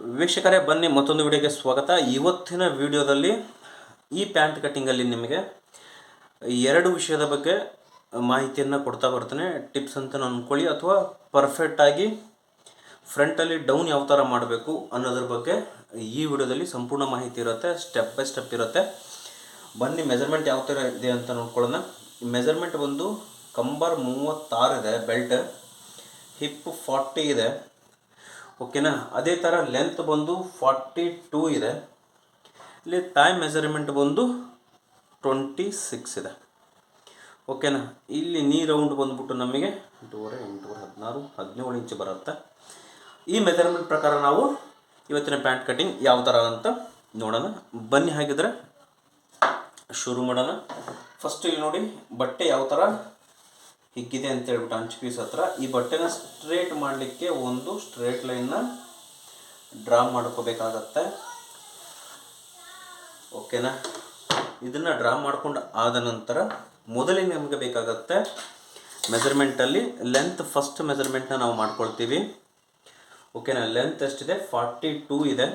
ವೀಕ್ಷಕರೇ, ಬನ್ನಿ ಮತ್ತೊಂದು ವಿಡಿಯೋಗೆ ಸ್ವಾಗತ. ಇವತ್ತಿನ ವಿಡಿಯೋದಲ್ಲಿ ಈ ಪ್ಯಾಂಟ್ ಕಟ್ಟಿಂಗಲ್ಲಿ ನಿಮಗೆ ಎರಡು ವಿಷಯದ ಬಗ್ಗೆ ಮಾಹಿತಿಯನ್ನು ಕೊಡ್ತಾ ಬರ್ತೇನೆ. ಟಿಪ್ಸ್ ಅಂತ ಅಂದ್ಕೊಳ್ಳಿ ಅಥವಾ ಪರ್ಫೆಕ್ಟಾಗಿ ಫ್ರಂಟಲ್ಲಿ ಡೌನ್ ಯಾವ ಥರ ಮಾಡಬೇಕು ಅನ್ನೋದ್ರ ಬಗ್ಗೆ ಈ ವಿಡಿಯೋದಲ್ಲಿ ಸಂಪೂರ್ಣ ಮಾಹಿತಿ ಇರುತ್ತೆ. ಸ್ಟೆಪ್ ಬೈ ಸ್ಟೆಪ್ ಇರುತ್ತೆ. ಬನ್ನಿ ಮೆಜರ್ಮೆಂಟ್ ಯಾವ ಥರ ಇದೆ ಅಂತ ನೋಡ್ಕೊಳ್ಳೋಣ. ಮೆಜರ್ಮೆಂಟ್ ಬಂದು ಕಂಬರ್ ಮೂವತ್ತಾರು ಇದೆ ಬೆಲ್ಟ್ ಹಿಪ್ ಫಾರ್ಟಿ ಇದೆ. ಓಕೆನಾ ಅದೇ ಥರ ಲೆಂತ್ ಬಂದು ಫಾರ್ಟಿ ಟೂ ಇದೆ. ಇಲ್ಲಿ ಟೈಮ್ ಮೆಜರ್ಮೆಂಟ್ ಬಂದು ಟ್ವೆಂಟಿ ಸಿಕ್ಸ್ ಇದೆ ಓಕೆನಾ ಇಲ್ಲಿ ನೀ ರೌಂಡ್ ಬಂದ್ಬಿಟ್ಟು ನಮಗೆ ಎಂಟೂವರೆ ಎಂಟೂವರೆ ಹದಿನಾರು, ಹದಿನೇಳು ಇಂಚು ಬರುತ್ತೆ. ಈ ಮೆಜರ್ಮೆಂಟ್ ಪ್ರಕಾರ ನಾವು ಇವತ್ತಿನ ಪ್ಯಾಂಟ್ ಕಟಿಂಗ್ ಯಾವ ಥರ ಅಂತ ನೋಡೋಣ. ಬನ್ನಿ ಹಾಗಿದ್ರೆ ಶುರು ಮಾಡೋಣ. ಫಸ್ಟ್ ಇಲ್ಲಿ ನೋಡಿ ಬಟ್ಟೆ ಯಾವ ಥರ ಹಿಗ್ಗಿದೆ ಅಂತ ಹೇಳ್ಬಿಟ್ಟು ಅಂಚು ಪೀಸ್ ಹತ್ರ, ಈ ಬಟ್ಟೆನ ಸ್ಟ್ರೇಟ್ ಮಾಡಲಿಕ್ಕೆ ಒಂದು ಸ್ಟ್ರೇಟ್ ಲೈನ್ನ ಡ್ರಾ ಮಾಡ್ಕೋಬೇಕಾಗತ್ತೆ. ಓಕೆನಾ ಇದನ್ನು ಡ್ರಾ ಮಾಡ್ಕೊಂಡು ಆದ ನಂತರ ಮೊದಲಿಗೆ ನಮಗೆ ಬೇಕಾಗತ್ತೆ ಮೆಜರ್ಮೆಂಟಲ್ಲಿ ಲೆಂತ್ ಫಸ್ಟ್ ಮೆಜರ್ಮೆಂಟ್ನ ನಾವು ಮಾಡ್ಕೊಳ್ತೀವಿ. ಓಕೆನಾ ಲೆಂತ್ ಎಷ್ಟಿದೆ? ಫಾರ್ಟಿ ಟೂ ಇದೆ.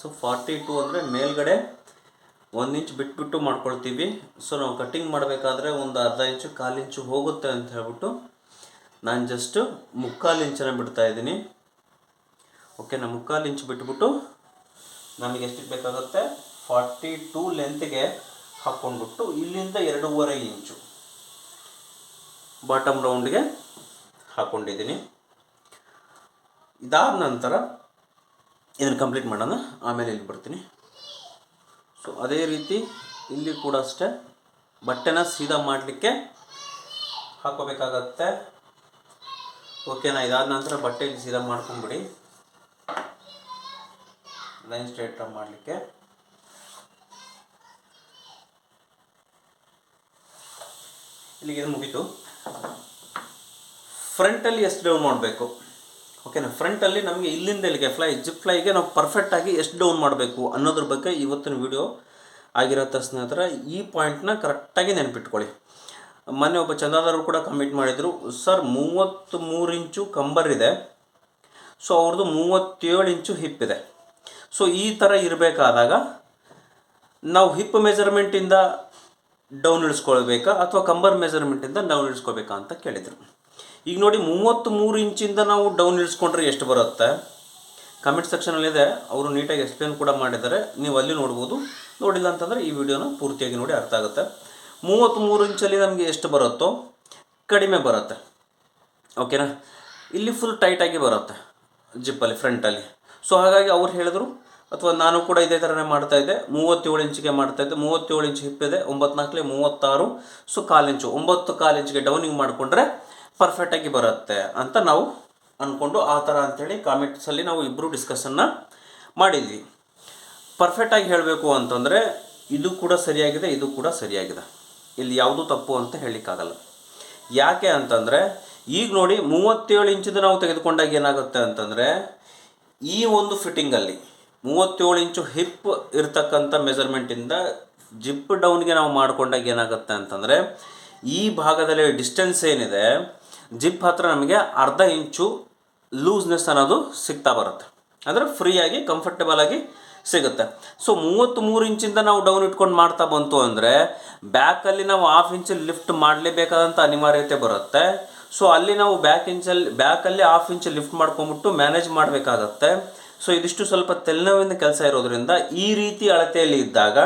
ಸೊ ಫಾರ್ಟಿ ಟೂ ಅಂದರೆ ಮೇಲ್ಗಡೆ ಒಂದು ಇಂಚ್ ಬಿಟ್ಬಿಟ್ಟು ಮಾಡ್ಕೊಳ್ತೀವಿ. ಸೊ ನಾವು ಕಟ್ಟಿಂಗ್ ಮಾಡಬೇಕಾದ್ರೆ ಒಂದು ಅರ್ಧ ಇಂಚು ಕಾಲು ಇಂಚು ಹೋಗುತ್ತೆ ಅಂತ ಹೇಳ್ಬಿಟ್ಟು ನಾನು ಜಸ್ಟ್ ಮುಕ್ಕಾಲು ಇಂಚನ್ನು ಬಿಡ್ತಾ ಇದ್ದೀನಿ. ಓಕೆನಾ ಮುಕ್ಕಾಲು ಇಂಚ್ ಬಿಟ್ಬಿಟ್ಟು ನಮಗೆ ಎಷ್ಟಿಗೆ ಬೇಕಾಗುತ್ತೆ? ಫಾರ್ಟಿ ಟೂ ಲೆಂತ್ಗೆ ಹಾಕ್ಕೊಂಡ್ಬಿಟ್ಟು ಇಲ್ಲಿಂದ ಎರಡೂವರೆ ಇಂಚು ಬಾಟಮ್ ರೌಂಡ್ಗೆ ಹಾಕ್ಕೊಂಡಿದ್ದೀನಿ ಇದಾದ ನಂತರ ಇದನ್ನು ಕಂಪ್ಲೀಟ್ ಮಾಡೋಣ. ಆಮೇಲೆ ಇಲ್ಲಿ ಬರ್ತೀನಿ. ಸೊ ಅದೇ ರೀತಿ ಇಲ್ಲಿ ಕೂಡ ಅಷ್ಟೇ. ಬಟ್ಟೆನ ಸೀದಾ ಮಾಡಲಿಕ್ಕೆ ಹಾಕೋಬೇಕಾಗತ್ತೆ ಓಕೆನಾ ಇದಾದ ನಂತರ ಬಟ್ಟೆ ಇಲ್ಲಿ ಸೀದಾ ಮಾಡ್ಕೊಂಬಿಡಿ. ಲೈನ್ ಸ್ಟ್ರೇಟ್ ಮಾಡಲಿಕ್ಕೆ. ಇಲ್ಲಿಗೆ ಮುಗೀತು. ಫ್ರಂಟಲ್ಲಿ ಎಷ್ಟು ಡೌನ್ ಮಾಡಬೇಕು ಓಕೆನಾ ಫ್ರಂಟಲ್ಲಿ ನಮಗೆ ಇಲ್ಲಿಂದ ಇಲ್ಲಿಗೆ ಫ್ಲೈ ಜಿಪ್ ಫ್ಲೈಗೆ ನಾವು ಪರ್ಫೆಕ್ಟಾಗಿ ಎಷ್ಟು ಡೌನ್ ಮಾಡಬೇಕು ಅನ್ನೋದ್ರ ಬಗ್ಗೆ ಇವತ್ತಿನ ವಿಡಿಯೋ ಆಗಿರೋ ಸ್ನೇಹಿತರೆ. ಈ ಪಾಯಿಂಟ್ನ ಕರೆಕ್ಟಾಗಿ ನೆನಪಿಟ್ಕೊಳ್ಳಿ. ಮೊನ್ನೆ ಒಬ್ಬ ಚಂದಾದಾರರು ಕೂಡ ಕಮೆಂಟ್ ಮಾಡಿದರು ಸರ್ ಮೂವತ್ತು ಮೂರು ಇಂಚು ಕಂಬರ್ ಇದೆ. ಸೊ ಅವ್ರದ್ದು ಮೂವತ್ತೇಳು ಇಂಚು ಹಿಪ್ ಇದೆ. ಸೊ ಈ ಥರ ಇರಬೇಕಾದಾಗ ನಾವು ಹಿಪ್ ಮೆಜರ್ಮೆಂಟಿಂದ ಡೌನ್ ಇಳಿಸ್ಕೊಳ್ಬೇಕಾ ಅಥವಾ ಕಂಬರ್ ಮೆಜರ್ಮೆಂಟಿಂದ ಡೌನ್ ಇಳಿಸ್ಕೊಳ್ಬೇಕಾ ಅಂತ ಕೇಳಿದರು. ಈಗ ನೋಡಿ ಮೂವತ್ತು ಮೂರು ಇಂಚಿಂದ ನಾವು ಡೌನ್ ಇಳಿಸ್ಕೊಂಡ್ರೆ ಎಷ್ಟು ಬರುತ್ತೆ? ಕಮೆಂಟ್ ಸೆಕ್ಷನಲ್ಲಿದೆ ಅವರು ನೀಟಾಗಿ ಎಕ್ಸ್ಪ್ಲೇನ್ ಕೂಡ ಮಾಡಿದ್ದಾರೆ. ನೀವು ಅಲ್ಲಿ ನೋಡ್ಬೋದು. ನೋಡಿಲ್ಲ ಅಂತಂದರೆ ಈ ವಿಡಿಯೋನ ಪೂರ್ತಿಯಾಗಿ ನೋಡಿ ಅರ್ಥ ಆಗುತ್ತೆ. ಮೂವತ್ತು ಮೂರು ಇಂಚಲ್ಲಿ ನಮಗೆ ಎಷ್ಟು ಬರುತ್ತೋ ಕಡಿಮೆ ಬರುತ್ತೆ. ಓಕೆನಾ ಇಲ್ಲಿ ಫುಲ್ ಟೈಟಾಗಿ ಬರುತ್ತೆ ಜಿಪ್ಪಲ್ಲಿ ಫ್ರಂಟಲ್ಲಿ ಸೊ ಹಾಗಾಗಿ ಅವ್ರು ಹೇಳಿದ್ರು, ಅಥವಾ ನಾನು ಕೂಡ ಇದೇ ಥರನೇ ಮಾಡ್ತಾ ಇದ್ದೆ. ಮೂವತ್ತೇಳು ಇಂಚಿಗೆ ಮಾಡ್ತಾ ಇದ್ದೆ. ಮೂವತ್ತೇಳು ಇಂಚ್ ಹಿಪ್ಪಿದೆ ಒಂಬತ್ತು ನಾಲ್ಕಲೆ ಮೂವತ್ತಾರು. ಸೊ ಕಾಲಿಂಚು ಒಂಬತ್ತು ಕಾಲು ಇಂಚಿಗೆ ಡೌನಿಂಗ್ ಮಾಡಿಕೊಂಡ್ರೆ ಪರ್ಫೆಕ್ಟಾಗಿ ಬರುತ್ತೆ ಅಂತ ನಾವು ಅಂದ್ಕೊಂಡು ಆ ಥರ ಅಂಥೇಳಿ ಕಾಮೆಂಟ್ಸಲ್ಲಿ ನಾವು ಇಬ್ಬರು ಡಿಸ್ಕಷನ್ನ ಮಾಡಿದ್ವಿ. ಪರ್ಫೆಕ್ಟಾಗಿ ಹೇಳಬೇಕು ಅಂತಂದರೆ ಇದು ಕೂಡ ಸರಿಯಾಗಿದೆ, ಇದು ಕೂಡ ಸರಿಯಾಗಿದೆ. ಇಲ್ಲಿ ಯಾವುದು ತಪ್ಪು ಅಂತ ಹೇಳಲಿಕ್ಕಾಗಲ್ಲ. ಯಾಕೆ ಅಂತಂದರೆ ಈಗ ನೋಡಿ ಮೂವತ್ತೇಳು ಇಂಚಿದು ನಾವು ತೆಗೆದುಕೊಂಡಾಗ ಏನಾಗುತ್ತೆ ಅಂತಂದರೆ ಈ ಒಂದು ಫಿಟ್ಟಿಂಗಲ್ಲಿ ಮೂವತ್ತೇಳು ಇಂಚು ಹಿಪ್ ಇರ್ತಕ್ಕಂಥ ಮೆಜರ್ಮೆಂಟಿಂದ ಜಿಪ್ ಡೌನ್ಗೆ ನಾವು ಮಾಡಿಕೊಂಡಾಗ ಏನಾಗುತ್ತೆ ಅಂತಂದರೆ ಈ ಭಾಗದಲ್ಲಿ ಡಿಸ್ಟೆನ್ಸ್ ಏನಿದೆ ಜಿಪ್ ಹತ್ರ ನಮಗೆ ಅರ್ಧ ಇಂಚು ಲೂಸ್ನೆಸ್ ಅನ್ನೋದು ಸಿಗ್ತಾ ಬರುತ್ತೆ. ಅಂದರೆ ಫ್ರೀಯಾಗಿ ಕಂಫರ್ಟೇಬಲ್ ಆಗಿ ಸಿಗುತ್ತೆ. ಸೊ ಮೂವತ್ತು ಮೂರು ಇಂಚಿಂದ ನಾವು ಡೌನ್ ಇಟ್ಕೊಂಡು ಮಾಡ್ತಾ ಬಂತು ಅಂದರೆ ಬ್ಯಾಕಲ್ಲಿ ನಾವು ಹಾಫ್ ಇಂಚ್ ಲಿಫ್ಟ್ ಮಾಡಲೇಬೇಕಾದಂಥ ಅನಿವಾರ್ಯತೆ ಬರುತ್ತೆ. ಸೊ ಅಲ್ಲಿ ನಾವು ಬ್ಯಾಕ್ ಇಂಚಲ್ಲಿ ಬ್ಯಾಕಲ್ಲಿ ಹಾಫ್ ಇಂಚ್ ಲಿಫ್ಟ್ ಮಾಡ್ಕೊಂಬಿಟ್ಟು ಮ್ಯಾನೇಜ್ ಮಾಡಬೇಕಾಗತ್ತೆ. ಸೊ ಇದಿಷ್ಟು ಸ್ವಲ್ಪ ತೆಲೆನೋವಿನ ಕೆಲಸ ಇರೋದ್ರಿಂದ ಈ ರೀತಿ ಅಳತೆಯಲ್ಲಿ ಇದ್ದಾಗ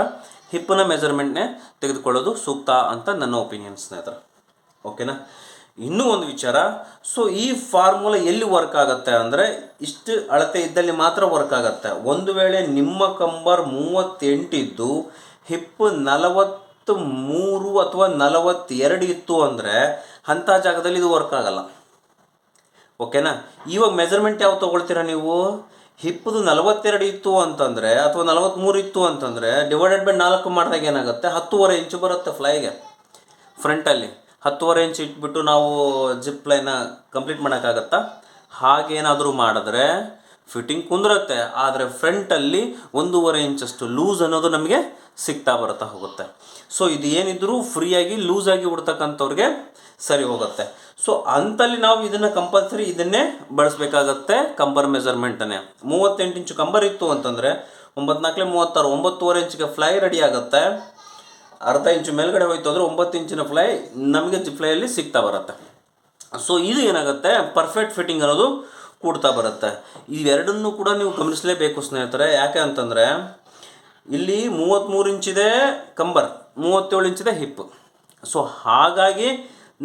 ಹಿಪ್ಪನ ಮೆಜರ್ಮೆಂಟ್ನೇ ತೆಗೆದುಕೊಳ್ಳೋದು ಸೂಕ್ತ ಅಂತ ನನ್ನ ಒಪಿನಿಯನ್ ಸ್ನೇಹಿತರೆ. ಓಕೆನಾ ಇನ್ನೂ ಒಂದು ವಿಚಾರ. ಸೊ ಈ ಫಾರ್ಮುಲಾ ಎಲ್ಲಿ ವರ್ಕ್ ಆಗುತ್ತೆ ಅಂದರೆ, ಇಷ್ಟು ಅಳತೆ ಇದ್ದಲ್ಲಿ ಮಾತ್ರ ವರ್ಕ್ ಆಗುತ್ತೆ. ಒಂದು ವೇಳೆ ನಿಮ್ಮ ಕಂಬರ್ ಮೂವತ್ತೆಂಟಿದ್ದು ಹಿಪ್ ನಲವತ್ತು ಮೂರು ಅಥವಾ ನಲವತ್ತೆರಡು ಇತ್ತು ಅಂದರೆ, ಅಂಥ ಜಾಗದಲ್ಲಿ ಇದು ವರ್ಕ್ ಆಗಲ್ಲ. ಓಕೆನಾ ಇವಾಗ ಮೆಜರ್ಮೆಂಟ್ ಯಾವ ತೊಗೊಳ್ತೀರಾ ನೀವು? ಹಿಪ್ಪದು ನಲವತ್ತೆರಡು ಇತ್ತು ಅಂತಂದರೆ, ಅಥವಾ ನಲವತ್ತ್ಮೂರು ಇತ್ತು ಅಂತಂದರೆ ಡಿವೈಡೆಡ್ ಬೈ ನಾಲ್ಕು ಮಾಡಿದಾಗ ಏನಾಗುತ್ತೆ? ಹತ್ತುವರೆ ಇಂಚು ಬರುತ್ತೆ ಫ್ಲೈಗೆ ಫ್ರಂಟಲ್ಲಿ ಹತ್ತುವರೆ ಇಂಚ್ ಇಟ್ಬಿಟ್ಟು ನಾವು ಜಿಪ್ ಲೈನ ಕಂಪ್ಲೀಟ್ ಮಾಡೋಕ್ಕಾಗತ್ತಾ? ಹಾಗೇನಾದರೂ ಮಾಡಿದ್ರೆ ಫಿಟ್ಟಿಂಗ್ ಕುಂದ್ರತ್ತೆ, ಆದರೆ ಫ್ರಂಟಲ್ಲಿ ಒಂದೂವರೆ ಇಂಚಷ್ಟು ಲೂಸ್ ಅನ್ನೋದು ನಮಗೆ ಸಿಗ್ತಾ ಬರ್ತಾ ಹೋಗುತ್ತೆ. ಸೊ ಇದು ಏನಿದ್ರು ಫ್ರೀಯಾಗಿ ಲೂಸಾಗಿ ಉಡ್ತಕ್ಕಂಥವ್ರಿಗೆ ಸರಿ ಹೋಗುತ್ತೆ. ಸೊ ಅಂತಲ್ಲಿ ನಾವು ಇದನ್ನು ಕಂಪಲ್ಸರಿ ಇದನ್ನೇ ಬಳಸಬೇಕಾಗತ್ತೆ ಕಂಬರ್ ಮೆಜರ್ಮೆಂಟನ್ನೇ ಮೂವತ್ತೆಂಟು ಇಂಚು ಕಂಬರ್ ಇತ್ತು ಅಂತಂದರೆ ಒಂಬತ್ನಾಲ್ಕಲೆ ಮೂವತ್ತಾರು, ಒಂಬತ್ತುವರೆ ಇಂಚಿಗೆ ಫ್ಲೈ ರೆಡಿ ಆಗುತ್ತೆ. ಅರ್ಧ ಇಂಚು ಮೇಲ್ಗಡೆ ಹೋಯ್ತು ಅಂದರೆ ಒಂಬತ್ತು ಇಂಚಿನ ಫ್ಲೈ ನಮಗೆ ಫ್ಲೈಯಲ್ಲಿ ಸಿಗ್ತಾ ಬರುತ್ತೆ. ಸೊ ಇದು ಏನಾಗುತ್ತೆ? ಪರ್ಫೆಕ್ಟ್ ಫಿಟ್ಟಿಂಗ್ ಅನ್ನೋದು ಕೂಡ್ತಾ ಬರುತ್ತೆ. ಇವೆರಡನ್ನು ಕೂಡ ನೀವು ಗಮನಿಸಲೇಬೇಕು ಸ್ನೇಹಿತರೆ. ಯಾಕೆ ಅಂತಂದರೆ, ಇಲ್ಲಿ ಮೂವತ್ತ್ಮೂರು ಇಂಚಿದೆ ಕಂಬರ್, ಮೂವತ್ತೇಳು ಇಂಚಿದೆ ಹಿಪ್ ಸೊ ಹಾಗಾಗಿ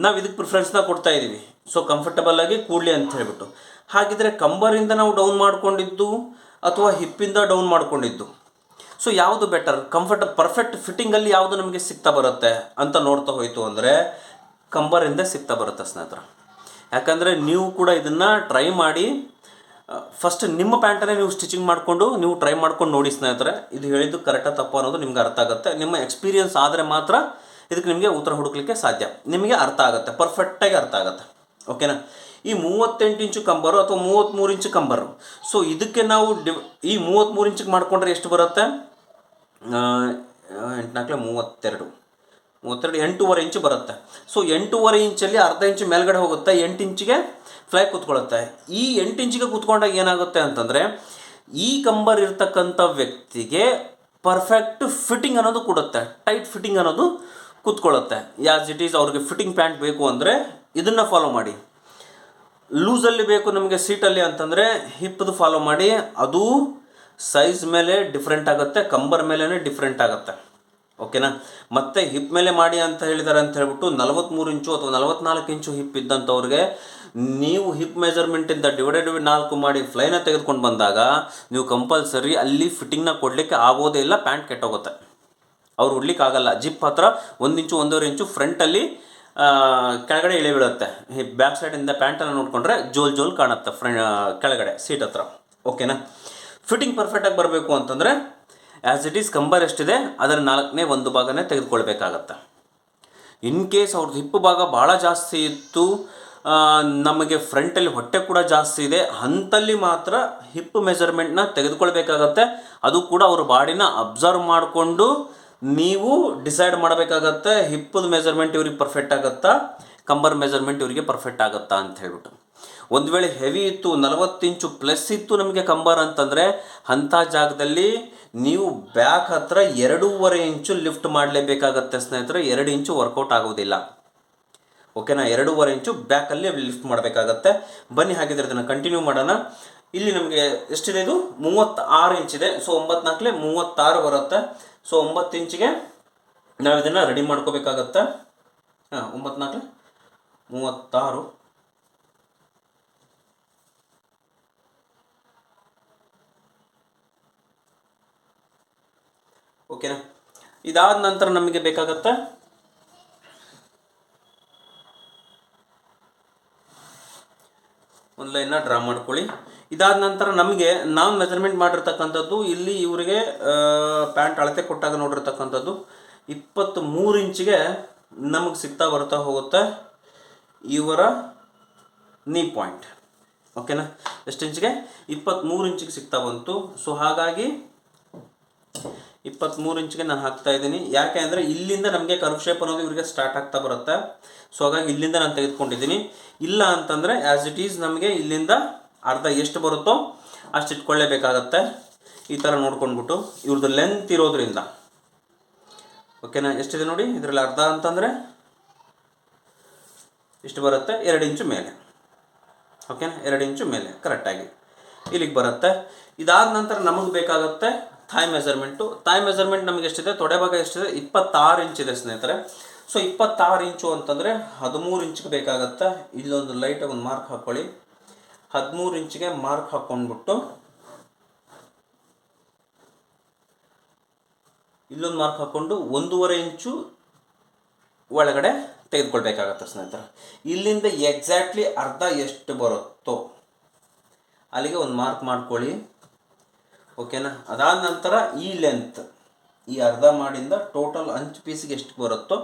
ನಾವು ಇದಕ್ಕೆ ಪ್ರಿಫರೆನ್ಸ್ನ ಕೊಡ್ತಾ ಇದ್ದೀವಿ ಸೊ ಕಂಫರ್ಟಬಲ್ ಆಗಿ ಕೂಡಲಿ ಅಂತ ಹೇಳಿಬಿಟ್ಟು. ಹಾಗಿದ್ರೆ ಕಂಬರಿಂದ ನಾವು ಡೌನ್ ಮಾಡ್ಕೊಂಡಿದ್ದು ಅಥವಾ ಹಿಪ್ಪಿಂದ ಡೌನ್ ಮಾಡ್ಕೊಂಡಿದ್ದು? ಸೊ ಯಾವುದು ಬೆಟರ್ ಕಂಫರ್ಟ್ ಪರ್ಫೆಕ್ಟ್ ಫಿಟ್ಟಿಂಗಲ್ಲಿ ಯಾವುದು ನಮಗೆ ಸಿಗ್ತಾ ಬರುತ್ತೆ ಅಂತ ನೋಡ್ತಾ ಹೋಯಿತು ಅಂದರೆ ಕಂಬರಿಂದ ಸಿಗ್ತಾ ಬರುತ್ತೆ ಸ್ನೇಹಿತರ. ಯಾಕಂದರೆ ನೀವು ಕೂಡ ಇದನ್ನು ಟ್ರೈ ಮಾಡಿ ಫಸ್ಟ್ ನಿಮ್ಮ ಪ್ಯಾಂಟನ್ನೇ ನೀವು ಸ್ಟಿಚಿಂಗ್ ಮಾಡಿಕೊಂಡು ನೀವು ಟ್ರೈ ಮಾಡ್ಕೊಂಡು ನೋಡಿ ಸ್ನೇಹಿತರೆ. ಇದು ಹೇಳಿದ್ದು ಕರೆಕ್ಟಾಗಿ ತಪ್ಪು ಅನ್ನೋದು ನಿಮ್ಗೆ ಅರ್ಥ ಆಗುತ್ತೆ. ನಿಮ್ಮ ಎಕ್ಸ್ಪೀರಿಯನ್ಸ್ ಆದರೆ ಮಾತ್ರ ಇದಕ್ಕೆ ನಿಮಗೆ ಉತ್ತರ ಹುಡುಕ್ಲಿಕ್ಕೆ ಸಾಧ್ಯ. ನಿಮಗೆ ಅರ್ಥ ಆಗುತ್ತೆ. ಪರ್ಫೆಕ್ಟಾಗಿ ಅರ್ಥ ಆಗುತ್ತೆ. ಓಕೆನಾ ಈ ಮೂವತ್ತೆಂಟು ಇಂಚು ಕಂಬರು ಅಥವಾ ಮೂವತ್ತ್ಮೂರು ಇಂಚು ಕಂಬರು? ಸೊ ಇದಕ್ಕೆ ನಾವು ಡಿ ಈ ಮೂವತ್ತ್ಮೂರು ಇಂಚಿಗೆ ಮಾಡಿಕೊಂಡ್ರೆ ಎಷ್ಟು ಬರುತ್ತೆ? ಎಂಟುನಾಲ್ಕಲೆ ಮೂವತ್ತೆರಡು. ಮೂವತ್ತೆರಡು ಎಂಟೂವರೆ ಇಂಚು ಬರುತ್ತೆ. ಸೊ ಎಂಟೂವರೆ ಇಂಚಲ್ಲಿ ಅರ್ಧ ಇಂಚು ಮೇಲ್ಗಡೆ ಹೋಗುತ್ತೆ, ಎಂಟು ಇಂಚಿಗೆ ಫ್ಲೈ ಕೂತ್ಕೊಳ್ಳುತ್ತೆ. ಈ ಎಂಟು ಇಂಚಿಗೆ ಕೂತ್ಕೊಂಡಾಗ ಏನಾಗುತ್ತೆ ಅಂತಂದರೆ, ಈ ಕಂಬರ್ ಇರ್ತಕ್ಕಂಥ ವ್ಯಕ್ತಿಗೆ ಪರ್ಫೆಕ್ಟ್ ಫಿಟ್ಟಿಂಗ್ ಅನ್ನೋದು ಕೊಡುತ್ತೆ. ಟೈಟ್ ಫಿಟ್ಟಿಂಗ್ ಅನ್ನೋದು ಕೂತ್ಕೊಳ್ಳುತ್ತೆ. ಯಾಸ್ ಇಟ್ ಈಸ್ ಅವ್ರಿಗೆ ಫಿಟ್ಟಿಂಗ್ ಪ್ಯಾಂಟ್ ಬೇಕು ಅಂದರೆ ಇದನ್ನು ಫಾಲೋ ಮಾಡಿ. ಲೂಸಲ್ಲಿ ಬೇಕು ನಮಗೆ ಸೀಟಲ್ಲಿ ಅಂತಂದರೆ ಹಿಪ್ದು ಫಾಲೋ ಮಾಡಿ, ಅದು ಸೈಜ್ ಮೇಲೆ ಡಿಫ್ರೆಂಟ್ ಆಗುತ್ತೆ, ಕಂಬರ್ ಮೇಲೇ ಡಿಫ್ರೆಂಟ್ ಆಗುತ್ತೆ. ಓಕೆನಾ ಮತ್ತೆ ಹಿಪ್ ಮೇಲೆ ಮಾಡಿ ಅಂತ ಹೇಳಿದ್ದಾರೆ ಅಂತ ಹೇಳ್ಬಿಟ್ಟು ನಲವತ್ತ್ಮೂರು ಇಂಚು ಅಥವಾ ನಲವತ್ನಾಲ್ಕು ಇಂಚು ಹಿಪ್ ಇದ್ದಂಥವ್ರಿಗೆ ನೀವು ಹಿಪ್ ಮೆಜರ್ಮೆಂಟಿಂದ ಡಿವೈಡೆಡ್ ನಾಲ್ಕು ಮಾಡಿ ಫ್ಲೈನ ತೆಗೆದುಕೊಂಡು ಬಂದಾಗ ನೀವು ಕಂಪಲ್ಸರಿ ಅಲ್ಲಿ ಫಿಟ್ಟಿಂಗ್ನ ಕೊಡಲಿಕ್ಕೆ ಆಗೋದೇ ಇಲ್ಲ ಪ್ಯಾಂಟ್ ಕೆಟ್ಟೋಗುತ್ತೆ. ಅವ್ರು ಉಡ್ಲಿಕ್ಕೆ ಆಗಲ್ಲ ಜಿಪ್ ಹತ್ರ ಒಂದು ಇಂಚು, ಒಂದೂವರೆ ಇಂಚು ಫ್ರಂಟಲ್ಲಿ ಕೆಳಗಡೆ ಇಳಿ ಬೀಳುತ್ತೆ. ಬ್ಯಾಕ್ ಸೈಡಿಂದ ಪ್ಯಾಂಟನ್ನು ನೋಡಿಕೊಂಡ್ರೆ ಜೋಲ್ ಜೋಲ್ ಕಾಣುತ್ತೆ ಫ್ರ ಕೆಳಗಡೆ ಸೀಟ್ ಹತ್ರ. ಓಕೆನಾ ಫಿಟ್ಟಿಂಗ್ ಪರ್ಫೆಕ್ಟಾಗಿ ಬರಬೇಕು ಅಂತಂದರೆ ಆ್ಯಸ್ ಇಟ್ ಈಸ್ ಕಂಬರ್ ಎಷ್ಟಿದೆ ಅದರ ನಾಲ್ಕನೇ ಒಂದು ಭಾಗನೇ ತೆಗೆದುಕೊಳ್ಬೇಕಾಗತ್ತೆ. ಇನ್ ಕೇಸ್ ಅವ್ರದ್ದು ಹಿಪ್ಪು ಭಾಗ ಭಾಳ ಜಾಸ್ತಿ ಇತ್ತು ನಮಗೆ ಫ್ರಂಟಲ್ಲಿ ಹೊಟ್ಟೆ ಕೂಡ ಜಾಸ್ತಿ ಇದೆ ಅಂತಲ್ಲಿ ಮಾತ್ರ ಹಿಪ್ ಮೆಜರ್ಮೆಂಟ್ನ ತೆಗೆದುಕೊಳ್ಬೇಕಾಗತ್ತೆ. ಅದು ಕೂಡ ಅವ್ರ ಬಾಡಿನ ಅಬ್ಸರ್ವ್ ಮಾಡಿಕೊಂಡು ನೀವು ಡಿಸೈಡ್ ಮಾಡಬೇಕಾಗತ್ತೆ, ಹಿಪ್ಪದ ಮೆಜರ್ಮೆಂಟ್ ಇವ್ರಿಗೆ ಪರ್ಫೆಕ್ಟ್ ಆಗುತ್ತಾ, ಕಂಬರ್ ಮೆಜರ್ಮೆಂಟ್ ಇವರಿಗೆ ಪರ್ಫೆಕ್ಟ್ ಆಗುತ್ತಾ ಅಂತ ಹೇಳ್ಬಿಟ್ಟು. ಒಂದು ವೇಳೆ ಹೆವಿ ಇತ್ತು, ನಲವತ್ತು ಇಂಚು ಪ್ಲಸ್ ಇತ್ತು ನಮಗೆ ಕಂಬರ್ ಅಂತಂದರೆ, ಅಂಥ ಜಾಗದಲ್ಲಿ ನೀವು ಬ್ಯಾಕ್ ಹತ್ರ ಎರಡೂವರೆ ಇಂಚು ಲಿಫ್ಟ್ ಮಾಡಲೇಬೇಕಾಗತ್ತೆ ಸ್ನೇಹಿತರೆ, ಎರಡು ಇಂಚು ವರ್ಕೌಟ್ ಆಗೋದಿಲ್ಲ. ಓಕೆನಾ ಎರಡೂವರೆ ಇಂಚು ಬ್ಯಾಕಲ್ಲಿ ಲಿಫ್ಟ್ ಮಾಡಬೇಕಾಗತ್ತೆ. ಬನ್ನಿ ಹಾಗಿದ್ರೆ ಅದನ್ನು ಕಂಟಿನ್ಯೂ ಮಾಡೋಣ. ಇಲ್ಲಿ ನಮಗೆ ಎಷ್ಟಿದೆ ಇದು ಮೂವತ್ತಾರು ಇಂಚಿದೆ ಸೊ ಒಂಬತ್ನಾಲ್ಕಲೆ ಮೂವತ್ತಾರು ಬರುತ್ತೆ. ಸೊ ಒಂಬತ್ತು ಇಂಚಿಗೆ ನಾವು ಇದನ್ನ ರೆಡಿ ಮಾಡ್ಕೋಬೇಕಾಗತ್ತೆ. ಹಾಂ ಒಂಬತ್ನಾಲ್ಕಲೆ ಮೂವತ್ತಾರು. ಓಕೆನಾ ಇದಾದ ನಂತರ ನಮಗೆ ಬೇಕಾಗತ್ತೆ ಒಂದು ಲೈನ್ನ ಡ್ರಾ ಮಾಡ್ಕೊಳ್ಳಿ. ಇದಾದ ನಂತರ ನಮಗೆ ನಾವು ಮೆಜರ್ಮೆಂಟ್ ಮಾಡಿರ್ತಕ್ಕಂಥದ್ದು ಇಲ್ಲಿ ಇವರಿಗೆ ಪ್ಯಾಂಟ್ ಅಳತೆ ಕೊಟ್ಟಾಗ ನೋಡಿರ್ತಕ್ಕಂಥದ್ದು ಇಪ್ಪತ್ತು ಮೂರು ಇಂಚಿಗೆ ನಮಗೆ ಸಿಗ್ತಾ ಬರ್ತಾ ಹೋಗುತ್ತೆ ಇವರ ನೀ ಪಾಯಿಂಟ್ ಓಕೆನಾ ಎಷ್ಟು ಇಂಚಿಗೆ? ಇಪ್ಪತ್ತ್ಮೂರು ಇಂಚಿಗೆ ಸಿಗ್ತಾ ಬಂತು. ಸೊ ಹಾಗಾಗಿ ಇಪ್ಪತ್ತ್ಮೂರು ಇಂಚಿಗೆ ನಾನು ಹಾಕ್ತಾ ಇದ್ದೀನಿ. ಯಾಕೆ ಅಂದರೆ ಇಲ್ಲಿಂದ ನಮಗೆ ಕರ್ವ್ ಶೇಪ್ ಅನ್ನೋದು ಇವರಿಗೆ ಸ್ಟಾರ್ಟ್ ಆಗ್ತಾ ಬರುತ್ತೆ. ಸೊ ಹಾಗಾಗಿ ಇಲ್ಲಿಂದ ನಾನು ತೆಗೆದುಕೊಂಡಿದ್ದೀನಿ. ಇಲ್ಲ ಅಂತಂದರೆ ಆ್ಯಸ್ ಇಟ್ ಈಸ್ ನಮಗೆ ಇಲ್ಲಿಂದ ಅರ್ಧ ಎಷ್ಟು ಬರುತ್ತೋ ಅಷ್ಟು ಇಟ್ಕೊಳ್ಳೇಬೇಕಾಗತ್ತೆ. ಈ ಥರ ನೋಡ್ಕೊಂಡ್ಬಿಟ್ಟು ಇವ್ರದ್ದು ಲೆಂತ್ ಇರೋದ್ರಿಂದ. ಓಕೆನಾ ಎಷ್ಟಿದೆ ನೋಡಿ? ಇದರಲ್ಲಿ ಅರ್ಧ ಅಂತಂದರೆ ಇಷ್ಟು ಬರುತ್ತೆ? ಎರಡು ಇಂಚು ಮೇಲೆ. ಓಕೆನಾ ಎರಡು ಇಂಚು ಮೇಲೆ ಕರೆಕ್ಟಾಗಿ ಇಲ್ಲಿಗೆ ಬರುತ್ತೆ. ಇದಾದ ನಂತರ ನಮಗೆ ಬೇಕಾಗುತ್ತೆ ಥಾಯ್ ಮೆಜರ್ಮೆಂಟು ಥಾಯ್ ಮೆಸರ್ಮೆಂಟ್ ನಮಗೆ ಎಷ್ಟಿದೆ? ತೊಡೆ ಭಾಗ ಎಷ್ಟಿದೆ? ಇಪ್ಪತ್ತಾರು ಇದೆ ಸ್ನೇಹಿತರೆ. ಸೊ ಇಪ್ಪತ್ತಾರು ಇಂಚು ಅಂತಂದರೆ ಹದಿಮೂರು ಇಂಚ್ಗೆ ಬೇಕಾಗತ್ತೆ. ಇಲ್ಲೊಂದು ಲೈಟಾಗಿ ಒಂದು ಮಾರ್ಕ್ ಹಾಕ್ಕೊಳ್ಳಿ ಹದಿಮೂರು ಇಂಚಿಗೆ ಮಾರ್ಕ್ ಹಾಕ್ಕೊಂಡ್ಬಿಟ್ಟು ಇಲ್ಲೊಂದು ಮಾರ್ಕ್ ಹಾಕ್ಕೊಂಡು ಒಂದೂವರೆ ಇಂಚು ಒಳಗಡೆ ತೆಗೆದುಕೊಳ್ಬೇಕಾಗತ್ತೆ ಸ್ನೇಹಿತರೆ. ಇಲ್ಲಿಂದ ಎಕ್ಸಾಕ್ಟ್ಲಿ ಅರ್ಧ ಎಷ್ಟು ಬರುತ್ತೋ ಅಲ್ಲಿಗೆ ಒಂದು ಮಾರ್ಕ್ ಮಾಡ್ಕೊಳ್ಳಿ. ಓಕೆನಾ? ಅದಾದ ನಂತರ ಈ ಲೆಂತ್ ಈ ಅರ್ಧ ಮಾಡಿಂದ ಟೋಟಲ್ ಅಂಚು ಪೀಸಿಗೆ ಎಷ್ಟು ಬರುತ್ತೋ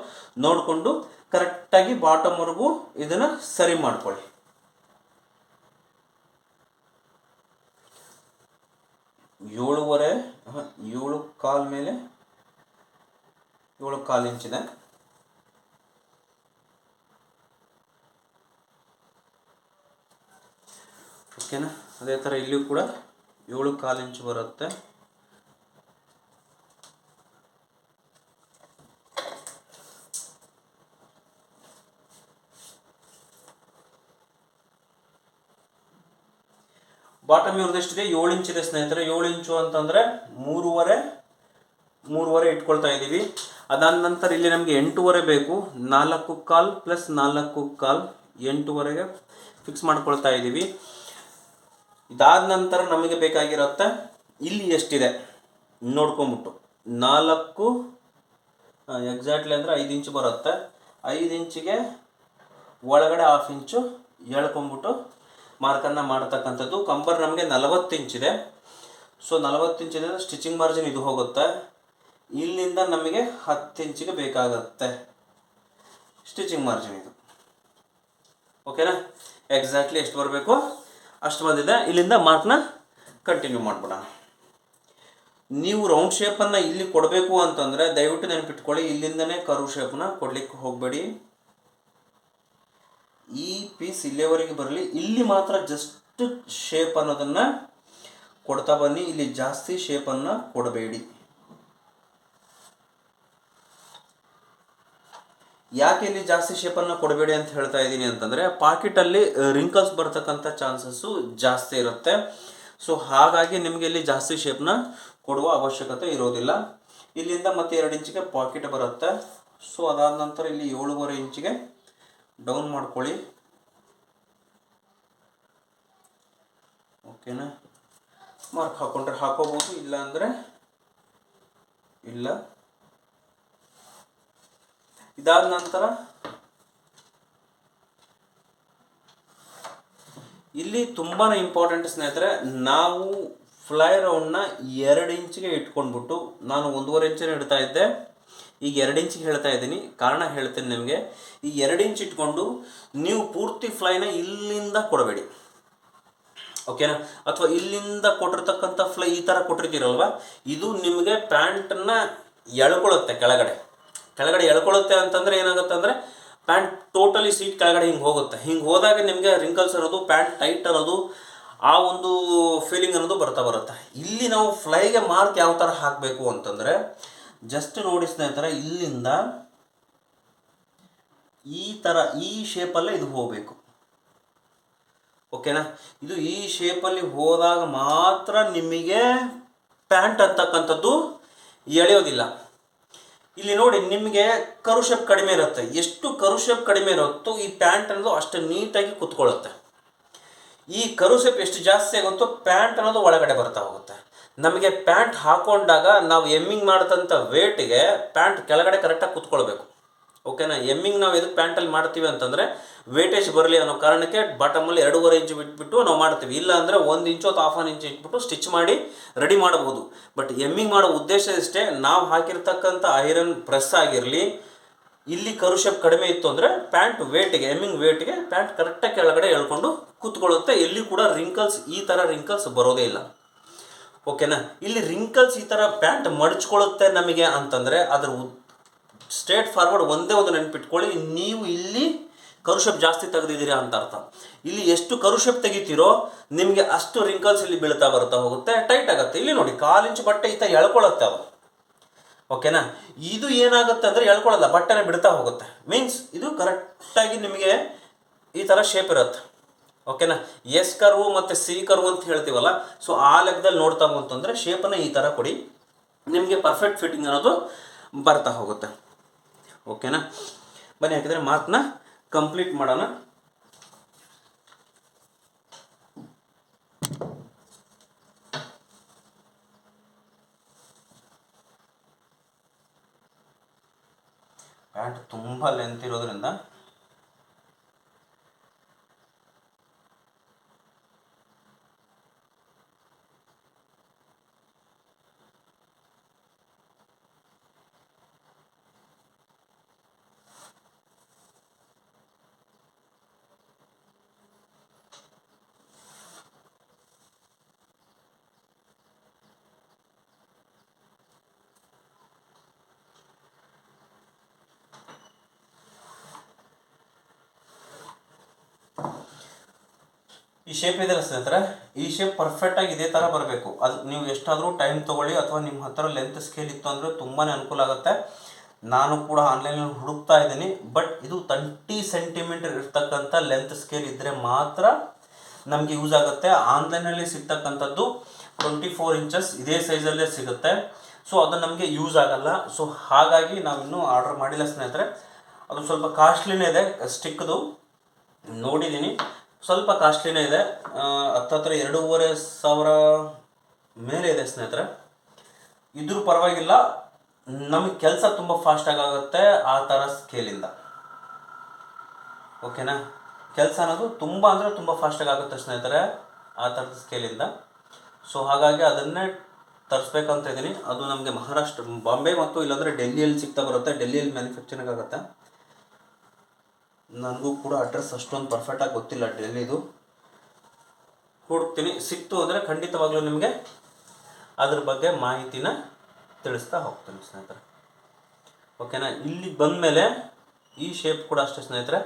ನೋಡಿಕೊಂಡು ಕರೆಕ್ಟಾಗಿ ಬಾಟಮ್ವರೆಗೂ ಇದನ್ನು ಸರಿ ಮಾಡ್ಕೊಳ್ಳಿ. ಏಳುವರೆ ಏಳು ಕಾಲ್ ಮೇಲೆ, ಏಳು ಕಾಲು ಇಂಚಿದೆ ಓಕೆನಾ? ಅದೇ ಥರ ಇಲ್ಲಿಯೂ ಕೂಡ ಏಳು ಕಾಲು ಇಂಚು ಬರುತ್ತೆ ಬಾಟಮ್ ಇವ್ರದ್ದು ಎಷ್ಟಿದೆ? ಏಳು ಇಂಚಿದೆ ಸ್ನೇಹಿತರೆ. ಏಳು ಇಂಚು ಅಂತಂದರೆ ಮೂರುವರೆ ಮೂರುವರೆ ಇಟ್ಕೊಳ್ತಾ ಇದ್ದೀವಿ. ಅದಾದ ನಂತರ ಇಲ್ಲಿ ನಮಗೆ ಎಂಟೂವರೆ ಬೇಕು. ನಾಲ್ಕು ಕಾಲ್ ಪ್ಲಸ್ ನಾಲ್ಕು ಕಾಲ್ ಎಂಟೂವರೆಗೆ ಫಿಕ್ಸ್ ಮಾಡ್ಕೊಳ್ತಾ ಇದ್ದೀವಿ. ಇದಾದ ನಂತರ ನಮಗೆ ಬೇಕಾಗಿರುತ್ತೆ ಇಲ್ಲಿ ಎಷ್ಟಿದೆ? ನೋಡ್ಕೊಂಬಿಟ್ಟು ನಾಲ್ಕು ಎಕ್ಸಾಕ್ಟ್ಲಿ ಅಂದರೆ ಐದು ಇಂಚು ಬರುತ್ತೆ. ಐದು ಇಂಚಿಗೆ ಒಳಗಡೆ ಹಾಫ್ ಇಂಚು ಎಳ್ಕೊಂಬಿಟ್ಟು ಮಾರ್ಕನ್ನು ಮಾಡ್ತಕ್ಕಂಥದ್ದು. ಕಂಬರ್ ನಮಗೆ ನಲವತ್ತು ಇಂಚಿದೆ ಸೊ ನಲವತ್ತು ಇಂಚಿದೆ ಸ್ಟಿಚಿಂಗ್ ಮಾರ್ಜಿನ್ ಇದು ಹೋಗುತ್ತೆ. ಇಲ್ಲಿಂದ ನಮಗೆ ಹತ್ತು ಇಂಚಿಗೆ ಬೇಕಾಗುತ್ತೆ. ಸ್ಟಿಚಿಂಗ್ ಮಾರ್ಜಿನ್ ಇದು. ಓಕೆನಾ ಎಕ್ಸಾಕ್ಟ್ಲಿ ಎಷ್ಟು ಬರಬೇಕು? ಅಷ್ಟು ಬಂದಿದೆ. ಇಲ್ಲಿಂದ ಮಾರ್ಕ್ನ ಕಂಟಿನ್ಯೂ ಮಾಡ್ಬಿಡೋಣ. ನೀವು ರೌಂಡ್ ಶೇಪನ್ನು ಇಲ್ಲಿ ಕೊಡಬೇಕು ಅಂತಂದರೆ ದಯವಿಟ್ಟು ನೆನಪಿಟ್ಕೊಳ್ಳಿ, ಇಲ್ಲಿಂದನೇ ಕರು ಶೇಪನ್ನ ಕೊಡಲಿಕ್ಕೆ ಹೋಗಬೇಡಿ. ಈ ಪೀಸ್ ಇಲ್ಲಿಯವರೆಗೆ ಬರಲಿ. ಇಲ್ಲಿ ಮಾತ್ರ ಜಸ್ಟ್ ಶೇಪ್ ಅನ್ನೋದನ್ನು ಕೊಡ್ತಾ ಬನ್ನಿ. ಇಲ್ಲಿ ಜಾಸ್ತಿ ಶೇಪನ್ನು ಕೊಡಬೇಡಿ. ಯಾಕೆ ಇಲ್ಲಿ ಜಾಸ್ತಿ ಶೇಪನ್ನು ಕೊಡಬೇಡಿ ಅಂತ ಹೇಳ್ತಾ ಇದ್ದೀನಿ ಅಂತಂದರೆ ಪಾಕೆಟಲ್ಲಿ ರಿಂಕಲ್ಸ್ ಬರ್ತಕ್ಕಂಥ ಚಾನ್ಸಸ್ಸು ಜಾಸ್ತಿ ಇರುತ್ತೆ. ಸೊ ಹಾಗಾಗಿ ನಿಮಗೆ ಇಲ್ಲಿ ಜಾಸ್ತಿ ಶೇಪ್ನ ಕೊಡುವ ಅವಶ್ಯಕತೆ ಇರೋದಿಲ್ಲ. ಇಲ್ಲಿಂದ ಮತ್ತೆ ಎರಡು ಇಂಚಿಗೆ ಪಾಕೆಟ್ ಬರುತ್ತೆ. ಸೊ ಅದಾದ ನಂತರ ಇಲ್ಲಿ ಏಳುವರೆ ಇಂಚಿಗೆ ಡೌನ್ ಮಾಡ್ಕೊಳ್ಳಿ. ಓಕೆನಾ ಮಾರ್ಕ್ ಹಾಕೊಂಡ್ರೆ ಹಾಕೋಬೋದು ಇಲ್ಲ ಅಂದರೆ ಇಲ್ಲ. ಇದಾದ ನಂತರ ಇಲ್ಲಿ ತುಂಬಾ ಇಂಪಾರ್ಟೆಂಟ್ ಸ್ನೇಹಿತರೆ, ನಾವು ಫ್ಲೈ ರೌಂಡ್ನ ಎರಡು ಇಂಚಿಗೆ ಇಟ್ಕೊಂಡ್ಬಿಟ್ಟು ನಾನು ಒಂದೂವರೆ ಇಂಚಿನ ಇಡ್ತಾ ಇದ್ದೆ. ಈಗ ಎರಡು ಇಂಚಿಗೆ ಹೇಳ್ತಾ ಇದ್ದೀನಿ. ಕಾರಣ ಹೇಳ್ತೀನಿ ನಿಮಗೆ. ಈ ಎರಡು ಇಂಚ್ ಇಟ್ಕೊಂಡು ನೀವು ಪೂರ್ತಿ ಫ್ಲೈನ ಇಲ್ಲಿಂದ ಕೊಡಬೇಡಿ. ಓಕೆನಾ ಅಥವಾ ಇಲ್ಲಿಂದ ಕೊಟ್ಟಿರ್ತಕ್ಕಂಥ ಫ್ಲೈ ಈ ಥರ ಕೊಟ್ಟಿರ್ತೀರಲ್ವ? ಇದು ನಿಮಗೆ ಪ್ಯಾಂಟನ್ನ ಎಳ್ಕೊಳ್ಳುತ್ತೆ ಕೆಳಗಡೆ. ಕೆಳಗಡೆ ಎಳ್ಕೊಳ್ಳುತ್ತೆ ಅಂತಂದ್ರೆ ಏನಾಗುತ್ತೆ ಅಂದರೆ ಪ್ಯಾಂಟ್ ಟೋಟಲಿ ಸೀಟ್ ಕೆಳಗಡೆ ಹಿಂಗೆ ಹೋಗುತ್ತೆ. ಹಿಂಗೆ ಹೋದಾಗ ನಿಮಗೆ ರಿಂಕಲ್ಸ್ ಇರೋದು, ಪ್ಯಾಂಟ್ ಟೈಟ್ ಅನ್ನೋದು ಆ ಒಂದು ಫೀಲಿಂಗ್ ಅನ್ನೋದು ಬರ್ತಾ ಬರುತ್ತೆ. ಇಲ್ಲಿ ನಾವು ಫ್ಲೈಗೆ ಮಾರ್ಕ್ ಯಾವ ಥರ ಹಾಕಬೇಕು ಅಂತಂದರೆ ಜಸ್ಟ್ ನೋಡಿ ಸ್ನೇಹಿತರೆ, ಇಲ್ಲಿಂದ ಈ ಥರ ಈ ಶೇಪಲ್ಲೇ ಇದು ಹೋಗಬೇಕು. ಓಕೆನಾ ಇದು ಈ ಶೇಪಲ್ಲಿ ಹೋದಾಗ ಮಾತ್ರ ನಿಮಗೆ ಪ್ಯಾಂಟ್ ಅಂತಕ್ಕಂಥದ್ದು ಎಳೆಯೋದಿಲ್ಲ. ಇಲ್ಲಿ ನೋಡಿ, ನಿಮಗೆ ಕರು ಕಡಿಮೆ ಇರುತ್ತೆ. ಎಷ್ಟು ಕರು ಕಡಿಮೆ ಇರುತ್ತೋ ಈ ಪ್ಯಾಂಟ್ ಅನ್ನೋದು ಅಷ್ಟು ನೀಟಾಗಿ ಕುತ್ಕೊಳ್ಳುತ್ತೆ. ಈ ಕರು ಎಷ್ಟು ಜಾಸ್ತಿ ಆಗುತ್ತೋ ಪ್ಯಾಂಟ್ ಅನ್ನೋದು ಒಳಗಡೆ ಬರ್ತಾ ಹೋಗುತ್ತೆ. ನಮಗೆ ಪ್ಯಾಂಟ್ ಹಾಕೊಂಡಾಗ ನಾವು ಎಮ್ಮಿಂಗ್ ಮಾಡಿದಂಥ ವೇಟಿಗೆ ಪ್ಯಾಂಟ್ ಕೆಳಗಡೆ ಕರೆಕ್ಟಾಗಿ ಕುತ್ಕೊಳ್ಬೇಕು. ಓಕೆನಾ? ಎಮ್ಮಿಂಗ್ ನಾವು ಎದಕ್ಕೆ ಪ್ಯಾಂಟಲ್ಲಿ ಮಾಡ್ತೀವಿ ಅಂತಂದರೆ ವೇಟೇಜ್ ಬರಲಿ ಅನ್ನೋ ಕಾರಣಕ್ಕೆ ಬಾಟಮಲ್ಲಿ ಎರಡೂವರೆ ಇಂಚು ಬಿಟ್ಬಿಟ್ಟು ನಾವು ಮಾಡ್ತೀವಿ. ಇಲ್ಲ ಅಂದರೆ ಒಂದು ಇಂಚು ಅಥವಾ ಹಾಫ್ ಆನ್ ಇಂಚು ಇಟ್ಬಿಟ್ಟು ಸ್ಟಿಚ್ ಮಾಡಿ ರೆಡಿ ಮಾಡಬಹುದು ಬಟ್ ಎಮ್ಮಿಂಗ್ ಮಾಡೋ ಉದ್ದೇಶ ಇಷ್ಟೇ, ನಾವು ಹಾಕಿರ್ತಕ್ಕಂಥ ಐರನ್ ಪ್ರೆಸ್ ಆಗಿರಲಿ, ಇಲ್ಲಿ ಕರು ಶೇಪ್ ಕಡಿಮೆ ಇತ್ತು ಅಂದರೆ ಪ್ಯಾಂಟ್ ವೇಟಿಗೆ ಎಮ್ಮಿಂಗ್ ವೇಟ್ಗೆ ಪ್ಯಾಂಟ್ ಕರೆಕ್ಟಾಗಿ ಕೆಳಗಡೆ ಎಳ್ಕೊಂಡು ಕೂತ್ಕೊಳ್ಳುತ್ತೆ. ಎಲ್ಲಿ ಕೂಡ ರಿಂಕಲ್ಸ್ ಈ ಥರ ರಿಂಕಲ್ಸ್ ಬರೋದೇ ಇಲ್ಲ. ಓಕೆನಾ? ಇಲ್ಲಿ ರಿಂಕಲ್ಸ್ ಈ ಥರ ಪ್ಯಾಂಟ್ ಮಡಚ್ಕೊಳ್ಳುತ್ತೆ ನಮಗೆ ಅಂತಂದರೆ ಅದ್ರ ಸ್ಟ್ರೇಟ್ ಫಾರ್ವರ್ಡ್ ಒಂದೇ ಒಂದು ನೆನಪಿಟ್ಕೊಳ್ಳಿ, ನೀವು ಇಲ್ಲಿ ಕರುಶೇಪ್ ಜಾಸ್ತಿ ತೆಗೆದಿದ್ದೀರಾ ಅಂತ ಅರ್ಥ. ಇಲ್ಲಿ ಎಷ್ಟು ಕರುಶೇಪ್ ತೆಗಿತೀರೋ, ನಿಮಗೆ ಅಷ್ಟು ರಿಂಕಲ್ಸ್ ಇಲ್ಲಿ ಬೀಳ್ತಾ ಬರ್ತಾ ಹೋಗುತ್ತೆ ಟೈಟ್ ಆಗುತ್ತೆ. ಇಲ್ಲಿ ನೋಡಿ, ಕಾಲು ಬಟ್ಟೆ ಈ ಥರ ಎಳ್ಕೊಳ್ಳುತ್ತೆ ಅದು ಓಕೆನಾ ಇದು ಏನಾಗುತ್ತೆ ಅಂದರೆ ಎಳ್ಕೊಳ್ಳಲ್ಲ ಬಟ್ಟೆನ ಬಿಡ್ತಾ ಹೋಗುತ್ತೆ. ಮೀನ್ಸ್ ಇದು ಕರೆಕ್ಟಾಗಿ ನಿಮಗೆ ಈ ಥರ ಶೇಪ್ ಇರುತ್ತೆ. ಓಕೆನಾ ಎಸ್ ಕರ್ವು ಮತ್ತು ಸಿ ಕರ್ವು ಅಂತ ಹೇಳ್ತೀವಲ್ಲ ಸೊ ಆ ಲೆಕ್ಕದಲ್ಲಿ ನೋಡ್ತಾ ಅಂತಂದರೆ ಶೇಪನ್ನು ಈ ಥರ ಕೊಡಿ. ನಿಮಗೆ ಪರ್ಫೆಕ್ಟ್ ಫಿಟ್ಟಿಂಗ್ ಅನ್ನೋದು ಬರ್ತಾ ಹೋಗುತ್ತೆ. ಓಕೆನಾ? ಬನ್ನಿ ಹಾಕಿದರೆ ಮಾತನ್ನ ಕಂಪ್ಲೀಟ್ ಮಾಡೋಣ. ಪ್ಯಾಂಟ್ ತುಂಬ ಲೆಂತ್ ಇರೋದ್ರಿಂದ ಈ ಶೇಪ್ ಇದೆ ಸ್ನೇಹಿತರೆ? ಈ ಶೇಪ್ ಪರ್ಫೆಕ್ಟಾಗಿ ಇದೇ ಥರ ಬರಬೇಕು. ಅದು ನೀವು ಎಷ್ಟಾದರೂ ಟೈಮ್ ತಗೊಳ್ಳಿ ಅಥವಾ ನಿಮ್ಮ ಹತ್ರ ಲೆಂತ್ ಸ್ಕೇಲ್ ಇತ್ತು ಅಂದರೆ ತುಂಬಾ ಅನುಕೂಲ ಆಗುತ್ತೆ. ನಾನು ಕೂಡ ಆನ್ಲೈನಲ್ಲಿ ಹುಡುಕ್ತಾ ಇದ್ದೀನಿ. ಬಟ್ ಇದು ತರ್ಟಿ ಸೆಂಟಿಮೀಟರ್ ಇರ್ತಕ್ಕಂಥ ಲೆಂತ್ ಸ್ಕೇಲ್ ಇದ್ದರೆ ಮಾತ್ರ ನಮಗೆ ಯೂಸ್ ಆಗುತ್ತೆ. ಆನ್ಲೈನಲ್ಲಿ ಸಿಗ್ತಕ್ಕಂಥದ್ದು ಟ್ವೆಂಟಿ ಫೋರ್ ಇಂಚಸ್ ಇದೇ ಸೈಜಲ್ಲೇ ಸಿಗುತ್ತೆ. ಸೊ ಅದು ನಮಗೆ ಯೂಸ್ ಆಗಲ್ಲ. ಸೊ ಹಾಗಾಗಿ ನಾವಿನ್ನೂ ಆರ್ಡರ್ ಮಾಡಿಲ್ಲ ಸ್ನೇಹಿತರೆ. ಅದು ಸ್ವಲ್ಪ ಕಾಸ್ಟ್ಲಿನೇ ಇದೆ ಸ್ಟಿಕ್ದು ನೋಡಿದ್ದೀನಿ. ಸ್ವಲ್ಪ ಕಾಸ್ಟ್ಲಿನೇ ಇದೆ. ಹತ್ತತ್ರ ಎರಡೂವರೆ ಸಾವಿರ ಮೇಲೆ ಇದೆ ಸ್ನೇಹಿತರೆ. ಇದ್ರೂ ಪರವಾಗಿಲ್ಲ. ನಮಗೆ ಕೆಲಸ ತುಂಬ ಫಾಸ್ಟಾಗಿ ಆಗುತ್ತೆ ಆ ಥರ ಸ್ಕೇಲಿಂದ ಓಕೆನಾ ಕೆಲಸ ಅನ್ನೋದು ತುಂಬ ಅಂದರೆ ತುಂಬ ಫಾಸ್ಟಾಗಿ ಆಗುತ್ತೆ ಸ್ನೇಹಿತರೆ ಆ ಥರದ ಸ್ಕೇಲಿಂದ ಸೊ ಹಾಗಾಗಿ ಅದನ್ನೇ ತರಿಸ್ಬೇಕಂತ ಇದ್ದೀನಿ. ಅದು ನಮಗೆ ಮಹಾರಾಷ್ಟ್ರ, ಬಾಂಬೆ ಮತ್ತು ಇಲ್ಲಾಂದರೆ ಡೆಲ್ಲಿಯಲ್ಲಿ ಸಿಗ್ತಾ ಬರುತ್ತೆ. ಡೆಲ್ಲಿಯಲ್ಲಿ ಮ್ಯಾನುಫ್ಯಾಕ್ಚರಿಂಗ್ ಆಗುತ್ತೆ. ನನಗೂ ಕೂಡ ಅಡ್ರೆಸ್ ಅಷ್ಟೊಂದು ಪರ್ಫೆಕ್ಟಾಗಿ ಗೊತ್ತಿಲ್ಲ ಡೆಲ್ಲಿದು ಹುಡುಕ್ತೀನಿ ಸಿಕ್ತು ಅಂದರೆ ಖಂಡಿತವಾಗ್ಲೂ ನಿಮಗೆ ಅದ್ರ ಬಗ್ಗೆ ಮಾಹಿತಿನ ತಿಳಿಸ್ತಾ ಹೋಗ್ತೀನಿ ಸ್ನೇಹಿತರೆ. ಓಕೆನಾ ಇಲ್ಲಿ ಬಂದಮೇಲೆ ಈ ಶೇಪ್ ಕೂಡ ಅಷ್ಟೇ ಸ್ನೇಹಿತರೆ.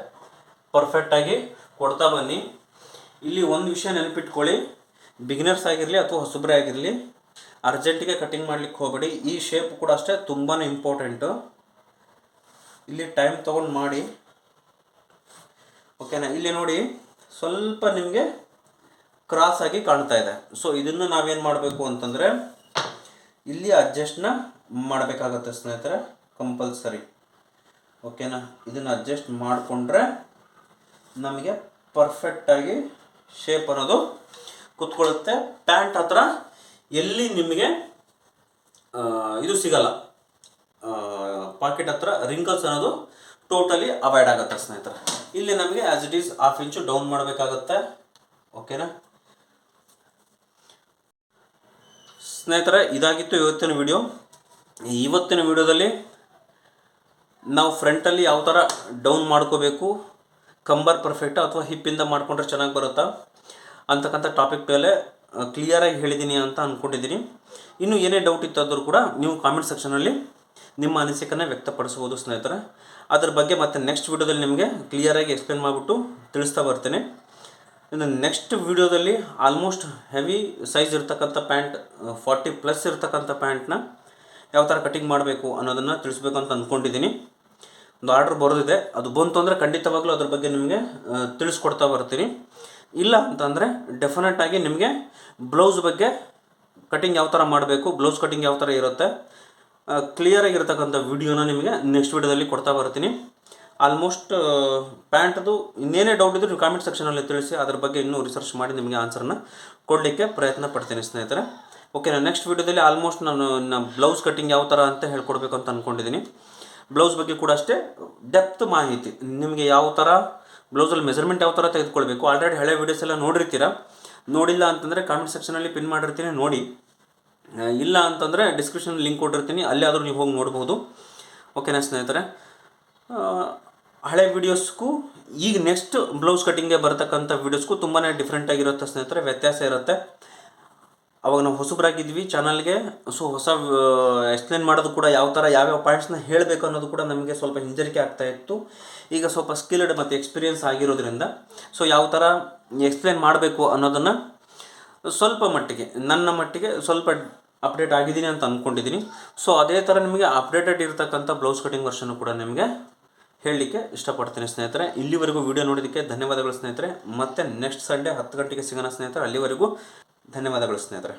ಪರ್ಫೆಕ್ಟಾಗಿ ಕೊಡ್ತಾ ಬನ್ನಿ. ಇಲ್ಲಿ ಒಂದು ವಿಷಯ ನೆನಪಿಟ್ಕೊಳ್ಳಿ. ಬಿಗಿನರ್ಸ್ ಆಗಿರಲಿ ಅಥವಾ ಹೊಸಬ್ರೆ ಆಗಿರಲಿ ಅರ್ಜೆಂಟಿಗೆ ಕಟಿಂಗ್ ಮಾಡ್ಲಿಕ್ಕೆ ಹೋಗಬೇಡಿ. ಈ ಶೇಪ್ ಕೂಡ ಅಷ್ಟೇ ತುಂಬಾ ಇಂಪಾರ್ಟೆಂಟು ಇಲ್ಲಿ ಟೈಮ್ ತೊಗೊಂಡು ಮಾಡಿ. ಓಕೆನಾ ಇಲ್ಲಿ ನೋಡಿ, ಸ್ವಲ್ಪ ನಿಮಗೆ ಕ್ರಾಸ್ ಆಗಿ ಕಾಣ್ತಾ ಇದೆ. ಸೊ ಇದನ್ನು ನಾವೇನು ಮಾಡಬೇಕು ಅಂತಂದರೆ, ಇಲ್ಲಿ ಅಡ್ಜಸ್ಟ್ನ ಮಾಡಬೇಕಾಗತ್ತೆ ಸ್ನೇಹಿತರೆ ಕಂಪಲ್ಸರಿ ಓಕೆನಾ ಇದನ್ನು ಅಡ್ಜಸ್ಟ್ ಮಾಡಿಕೊಂಡ್ರೆ ನಮಗೆ ಪರ್ಫೆಕ್ಟಾಗಿ ಶೇಪ್ ಅನ್ನೋದು ಕುತ್ಕೊಳ್ಳುತ್ತೆ. ಪ್ಯಾಂಟ್ ಹತ್ರ ಎಲ್ಲಿ ನಿಮಗೆ ಇದು ಸಿಗಲ್ಲ. ಪಾಕೆಟ್ ಹತ್ರ ರಿಂಕಲ್ಸ್ ಅನ್ನೋದು ಟೋಟಲಿ ಅವಾಯ್ಡ್ ಆಗುತ್ತೆ ಸ್ನೇಹಿತರೆ. ಇಲ್ಲಿ ನಮಗೆ as it is half inch down ಮಾಡಬೇಕಾಗತ್ತೆ. ಓಕೆನಾ ಸ್ನೇಹಿತರೆ, ಇದಾಗಿತ್ತು ಇವತ್ತಿನ ವಿಡಿಯೋ ಇವತ್ತಿನ ವಿಡಿಯೋದಲ್ಲಿ ನಾವು ಫ್ರಂಟಲ್ಲಿ ಯಾವ ಥರ ಡೌನ್ ಮಾಡ್ಕೋಬೇಕು, ಕಂಬರ್ ಪರ್ಫೆಕ್ಟ್ ಅಥವಾ ಹಿಪ್ಪಿಂದ ಮಾಡಿಕೊಂಡ್ರೆ ಚೆನ್ನಾಗಿ ಬರುತ್ತಾ ಅಂತಕ್ಕಂಥ ಟಾಪಿಕ್ ಮೇಲೆ ಕ್ಲಿಯರಾಗಿ ಹೇಳಿದ್ದೀನಿ ಅಂತ ಅಂದ್ಕೊಂಡಿದ್ದೀನಿ ಇನ್ನು ಏನೇ ಡೌಟ್ ಇತ್ತಾದರೂ ಕೂಡ ನೀವು ಕಾಮೆಂಟ್ ಸೆಕ್ಷನಲ್ಲಿ ನಿಮ್ಮ ಅನಿಸಿಕೆನ ವ್ಯಕ್ತಪಡಿಸ್ಬೋದು ಸ್ನೇಹಿತರೆ. ಅದ್ರ ಬಗ್ಗೆ ಮತ್ತೆ ನೆಕ್ಸ್ಟ್ ವಿಡಿಯೋದಲ್ಲಿ ನಿಮಗೆ ಕ್ಲಿಯರಾಗಿ ಎಕ್ಸ್ಪ್ಲೇನ್ ಮಾಡಿಬಿಟ್ಟು ತಿಳಿಸ್ತಾ ಬರ್ತೇನೆ. ಇನ್ನು ನೆಕ್ಸ್ಟ್ ವಿಡಿಯೋದಲ್ಲಿ ಆಲ್ಮೋಸ್ಟ್ ಹೆವಿ ಸೈಜ್ ಇರ್ತಕ್ಕಂಥ ಪ್ಯಾಂಟ್ ಫಾರ್ಟಿ ಪ್ಲಸ್ ಇರ್ತಕ್ಕಂಥ ಪ್ಯಾಂಟ್ನ ಯಾವ ಥರ ಕಟಿಂಗ್ ಮಾಡಬೇಕು ಅನ್ನೋದನ್ನು ತಿಳಿಸ್ಬೇಕು ಅಂತ ಅಂದ್ಕೊಂಡಿದ್ದೀನಿ ಒಂದು ಆರ್ಡ್ರ್ ಬರೋದಿದೆ. ಅದು ಬಂತು ಅಂದರೆ ಖಂಡಿತವಾಗ್ಲೂ ಅದ್ರ ಬಗ್ಗೆ ನಿಮಗೆ ತಿಳಿಸ್ಕೊಡ್ತಾ ಬರ್ತೀನಿ. ಇಲ್ಲ ಅಂತಂದರೆ ಡೆಫಿನೆಟ್ ಆಗಿ ನಿಮಗೆ ಬ್ಲೌಸ್ ಬಗ್ಗೆ ಕಟಿಂಗ್ ಯಾವ ಥರ ಮಾಡಬೇಕು ಬ್ಲೌಸ್ ಕಟಿಂಗ್ ಯಾವ ಥರ ಇರುತ್ತೆ ಕ್ಲಿಯರಾಗಿರ್ತಕ್ಕಂಥ ವಿಡಿಯೋನ ನಿಮಗೆ ನೆಕ್ಸ್ಟ್ ವಿಡಿಯೋದಲ್ಲಿ ಕೊಡ್ತಾ ಬರ್ತೀನಿ. ಆಲ್ಮೋಸ್ಟ್ ಪ್ಯಾಂಟ್ದು ಇನ್ನೇನೇ ಡೌಟ್ ಇದ್ದರೂ ನೀವು ಕಾಮೆಂಟ್ ಸೆಕ್ಷನಲ್ಲಿ ತಿಳಿಸಿ, ಅದ್ರ ಬಗ್ಗೆ ಇನ್ನೂ ರಿಸರ್ಚ್ ಮಾಡಿ ನಿಮಗೆ ಆನ್ಸರ್ನ ಕೊಡಲಿಕ್ಕೆ ಪ್ರಯತ್ನ ಪಡ್ತೀನಿ ಸ್ನೇಹಿತರೆ. ಓಕೆ ನಾನು ನೆಕ್ಸ್ಟ್ ವಿಡಿಯೋದಲ್ಲಿ ಆಲ್ಮೋಸ್ಟ್ ನಾನು ನಮ್ಮ ಬ್ಲೌಸ್ ಕಟ್ಟಿಂಗ್ ಯಾವ ಥರ ಅಂತ ಹೇಳ್ಕೊಡ್ಬೇಕು ಅಂತ ಅಂದ್ಕೊಂಡಿದ್ದೀನಿ ಬ್ಲೌಸ್ ಬಗ್ಗೆ ಕೂಡ ಅಷ್ಟೇ ಡೆಪ್ತ್ ಮಾಹಿತಿ. ನಿಮಗೆ ಯಾವ ಥರ ಬ್ಲೌಸಲ್ಲಿ ಮೆಜರ್ಮೆಂಟ್ ಯಾವ ಥರ ತೆಗೆದುಕೊಳ್ಬೇಕು ಆಲ್ರೆಡಿ ಹಳೆ ವೀಡಿಯೋಸ್ ಎಲ್ಲ ನೋಡಿರ್ತೀರ? ನೋಡಿಲ್ಲ ಅಂತಂದರೆ ಕಾಮೆಂಟ್ ಸೆಕ್ಷನಲ್ಲಿ ಪಿನ್ ಮಾಡಿರ್ತೀನಿ, ನೋಡಿ. ಇಲ್ಲ ಅಂತಂದರೆ ಡಿಸ್ಕ್ರಿಪ್ಷನ್ ಲಿಂಕ್ ಕೊಟ್ಟಿರ್ತೀನಿ. ಅಲ್ಲಿ ಆದರೂ ನೀವು ಹೋಗಿ ನೋಡ್ಬೋದು. ಓಕೆನಾ ಸ್ನೇಹಿತರೆ. ಹಳೆ ವೀಡಿಯೋಸ್ಗೂ ಈಗ ನೆಕ್ಸ್ಟ್ ಬ್ಲೌಸ್ ಕಟ್ಟಿಂಗ್ಗೆ ಬರತಕ್ಕಂಥ ವೀಡಿಯೋಸ್ಗೂ ತುಂಬಾ ಡಿಫ್ರೆಂಟ್ ಆಗಿರುತ್ತೆ ಸ್ನೇಹಿತರೆ. ವ್ಯತ್ಯಾಸ ಇರುತ್ತೆ. ಅವಾಗ ನಾವು ಹೊಸಬ್ರಾಗಿದ್ವಿ ಚಾನಲ್ಗೆ ಸೊ ಹೊಸ ಎಕ್ಸ್ಪ್ಲೇನ್ ಮಾಡೋದು ಕೂಡ ಯಾವ ಥರ ಯಾವ್ಯಾವ ಪಾಯಿಂಟ್ಸ್ನ ಹೇಳಬೇಕು ಅನ್ನೋದು ಕೂಡ ನಮಗೆ ಸ್ವಲ್ಪ ಹಿಂಜರಿಕೆ ಆಗ್ತಾ ಇತ್ತು. ಈಗ ಸ್ವಲ್ಪ ಸ್ಕಿಲ್ಡ್ ಮತ್ತು ಎಕ್ಸ್ಪೀರಿಯನ್ಸ್ ಆಗಿರೋದ್ರಿಂದ. ಸೊ ಯಾವ ಥರ ಎಕ್ಸ್ಪ್ಲೇನ್ ಮಾಡಬೇಕು ಅನ್ನೋದನ್ನು ಸ್ವಲ್ಪ ಮಟ್ಟಿಗೆ, ನನ್ನ ಮಟ್ಟಿಗೆ ಸ್ವಲ್ಪ ಅಪ್ಡೇಟ್ ಆಗಿದ್ದೀನಿ ಅಂತ ಅಂದ್ಕೊಂಡಿದ್ದೀನಿ. ಸೊ ಅದೇ ಥರ ನಿಮಗೆ ಅಪ್ಡೇಟೆಡ್ ಇರತಕ್ಕಂಥ ಬ್ಲೌಸ್ ಕಟಿಂಗ್ ವರ್ಷನ್ನು ಕೂಡ ನಿಮಗೆ ಹೇಳಲಿಕ್ಕೆ ಇಷ್ಟಪಡ್ತೀನಿ ಸ್ನೇಹಿತರೆ. ಇಲ್ಲಿವರೆಗೂ ವಿಡಿಯೋ ನೋಡೋದಕ್ಕೆ ಧನ್ಯವಾದಗಳು ಸ್ನೇಹಿತರೆ. ಮತ್ತೆ ನೆಕ್ಸ್ಟ್ ಸಂಡೇ ಹತ್ತು ಗಂಟೆಗೆ ಸಿಗೋಣ ಸ್ನೇಹಿತರೆ. ಅಲ್ಲಿವರೆಗೂ ಧನ್ಯವಾದಗಳು ಸ್ನೇಹಿತರೆ.